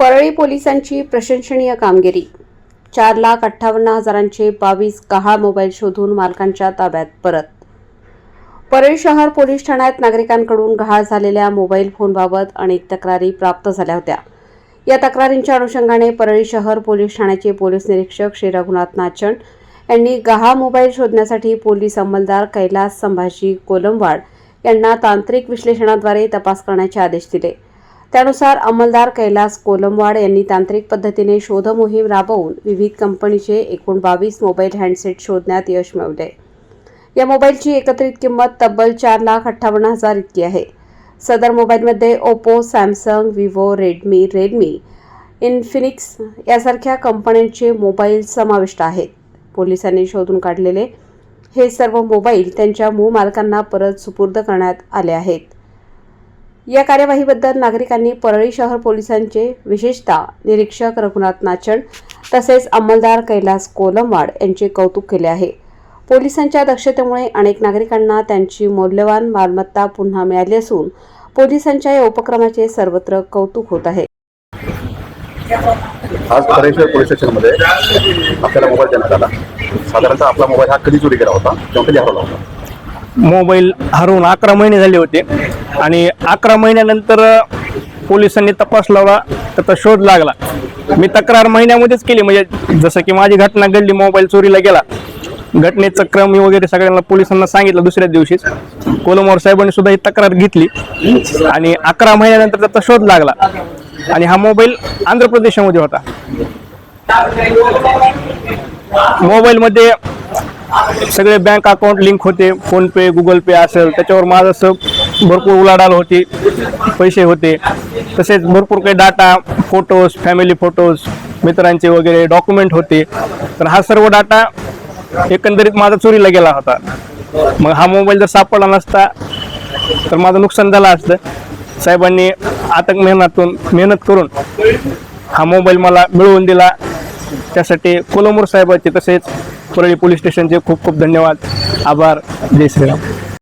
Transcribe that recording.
परळी पोलिसांची प्रशंसनीय कामगिरी. चार लाख अठ्ठावन्न हजारांचे बावीस गहाळ मोबाईल शोधून मालकांच्या ताब्यात परत. परळी शहर पोलीस ठाण्यात नागरिकांकडून गहाळ झालेल्या मोबाईल फोनबाबत अनेक तक्रारी प्राप्त झाल्या होत्या. या तक्रारींच्या अनुषंगाने परळी शहर पोलीस ठाण्याचे पोलीस निरीक्षक श्री रघुनाथ नाचण यांनी गहाळ मोबाईल शोधण्यासाठी पोलीस अंमलदार कैलास संभाजी कोलमवाड यांना तांत्रिक विश्लेषणाद्वारे तपास करण्याचे आदेश दिले. त्यानुसार अंमलदार कैलास कोलमवाड यांनी तांत्रिक पद्धतीने शोध मोहीम राबवून विविध कंपनीचे एकूण बावीस मोबाईल हँडसेट शोधण्यात यश मिळवले. या मोबाईलची एकत्रित किंमत तब्बल चार लाख अठ्ठावन्न हजार इतकी आहे. सदर मोबाईलमध्ये Oppo Samsung Vivo Redmi Redmi Infinix यासारख्या कंपन्यांचे मोबाईल समाविष्ट आहेत. पोलिसांनी शोधून काढलेले हे सर्व मोबाईल त्यांच्या मूळ मालकांना परत सुपूर्द करण्यात आले आहेत. या कार्यवाहीबद्दल नागरिकांनी परळी शहर पोलिसांचे विशेषतः निरीक्षक रघुनाथ नाचण तसेच अंमलदार कैलास कोलमवाड यांचे कौतुक केले आहे. पोलिसांच्या दक्षतेमुळे अनेक नागरिकांना त्यांची मौल्यवान मालमत्ता पुन्हा मिळाली असून पोलिसांच्या या उपक्रमाचे सर्वत्र कौतुक होत आहे. आज परेश्वर पोलीस स्टेशनमध्ये आपल्याला मोबाईल देण्यात आला. साधारणतः आपला मोबाईल हा कधी चोरी केला होता? किंवा कधी हरवला होता? मोबाईल हरवून अकरा महिने झाले होते. आणि अकरा महिन्यानंतर पोलिसांनी तपास लावला त्याचा शोध लागला. मी तक्रार महिन्यामध्येच केली. म्हणजे जसं की माझी घटना घडली मोबाईल चोरीला गेला. घटनेचं क्रम मी वगैरे सगळ्यांना पोलिसांना सांगितलं दुसऱ्या दिवशीच. कोलमोर साहेबांनी सुद्धा ही तक्रार घेतली. आणि अकरा महिन्यानंतर त्याचा शोध लागला. आणि हा मोबाईल आंध्र प्रदेशामध्ये होता. मोबाईलमध्ये सगळे बँक अकाउंट लिंक होते फोनपे गुगल पे असेल त्याच्यावर माझं असं भरपूर उलाढाल होती पैसे होते. तसेच भरपूर काही डाटा फोटोज फॅमिली फोटोज मित्रांचे वगैरे डॉक्युमेंट होते. तर हा सर्व डाटा एकंदरीत माझा चोरीला गेला होता. मग हा मोबाईल जर सापडला नसता तर माझं नुकसान झालं असतं. साहेबांनी आतक मेहनतून मेहनत करून हा मोबाईल मला मिळवून दिला. त्यासाठी कोलमूर साहेबांचे तसेच परळी पोलीस स्टेशनचे खूप खूप धन्यवाद. आभार. जय श्रीराम.